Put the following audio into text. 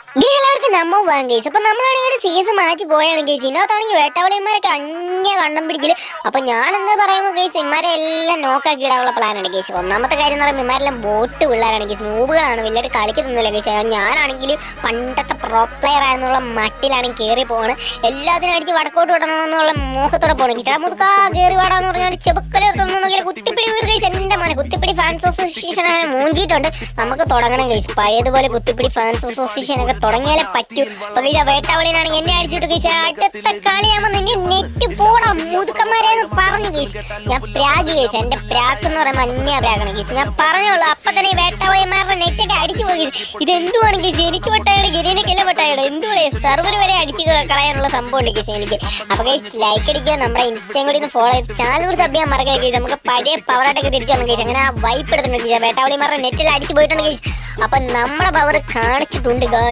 എല്ലാവർക്കും നമ്മ പോകാൻ കേസ് അപ്പൊ നമ്മളാണെങ്കിൽ ഒരു സീസൺ മാച്ച് പോയാണ് കേസ് ഇതിനകത്താണെങ്കിൽ വേട്ടാവളിയന്മാരൊക്കെ അഞ്ഞ കണ്ടം പിടിക്കൽ. അപ്പൊ ഞാൻ എന്താ പറയുമ്പോൾ കേസ് ഇമാരെ എല്ലാം നോക്കാക്കി ഇടാനുള്ള പ്ലാനാണ് കേസ് ഒന്നാമത്തെ കാര്യം എന്ന് പറയുമ്പോൾ ഇമാരെല്ലാം ബോട്ട് പിള്ളേരാണ് കേസ് നൂബുകളാണ് വലിയ കളിക്കുന്നില്ല കേസ് ഞാനാണെങ്കിൽ പണ്ടത്തെ പ്രോ പ്ലെയർ ആയെന്നുള്ള മട്ടിലാണ് കയറി പോവാണ് എല്ലാത്തിനും അടിച്ച് വടക്കോട്ട് വിടണമെന്നുള്ള മോഹത്തോടെ പോകണം കേസ് മുതുക്കാ കയറി വാടാന്ന് പറഞ്ഞാൽ ചെബക്കലെടുത്തൊന്നും കുത്തിപ്പിടി ഒരു കേസ് എന്റെ മോനെ കുത്തിപ്പിടി ഫാൻസ് അസോസിയേഷൻ അങ്ങനെ മൂഞ്ചിയിട്ടുണ്ട്. നമുക്ക് തുടങ്ങണം കേസ് പഴയതുപോലെ കുത്തിപ്പിടി ഫാൻസ് അസോസിയേഷൻ ഒക്കെ തുടങ്ങിയാലേ പറ്റൂ. അപ്പൊ ഇത് വേട്ടാവളിനാണെങ്കിൽ എന്നെ അടിച്ചിട്ട് കീശ അടുത്ത കളിയാകുമ്പോ നെറ്റ് പോടാ. മുതുക്കന്മാരെന്ന് പറഞ്ഞു കീശ് ഞാൻ പ്രാഗ് കേസ് എന്റെ പ്രാക്ക് എന്ന് പറയുമ്പോൾ അന്യ പ്രാഗാണ് കേസ് ഞാൻ പറഞ്ഞോളൂ അപ്പൊ തന്നെ വേട്ടാവളിമാരുടെ നെറ്റ് ഒക്കെ അടിച്ചു പോയി കേസ് ഇത് എന്തുവാണ് കേസ് എനിക്ക് പെട്ടായുടെ ഗിരീനക്കല്ല പെട്ടായുടെ എന്തുവാണ് സെർവർ വരെ അടിച്ചു കളയാനുള്ള സംഭവം ഉണ്ട് കേസ് എനിക്ക്. അപ്പൊ ലൈക്ക് അടിക്കുക നമ്മുടെ ഇൻസ്റ്റയും കൂടി ഒന്ന് ഫോളോ ചെയ്ത് ചാനൽ കൂടി സബ് ചെയ്യാൻ മറക്കുക കേസ് നമുക്ക് പഴയ പവറായിട്ടൊക്കെ തിരിച്ചു വന്നു കേസ് അങ്ങനെ ആ വൈപ്പ് എടുത്തിട്ടുണ്ട് കേസ് വേട്ടാവളിമാരുടെ നെറ്റിൽ അടിച്ചു പോയിട്ടുണ്ട് കേസ് അപ്പൊ നമ്മുടെ പവർ കാണിച്ചിട്ടുണ്ട്.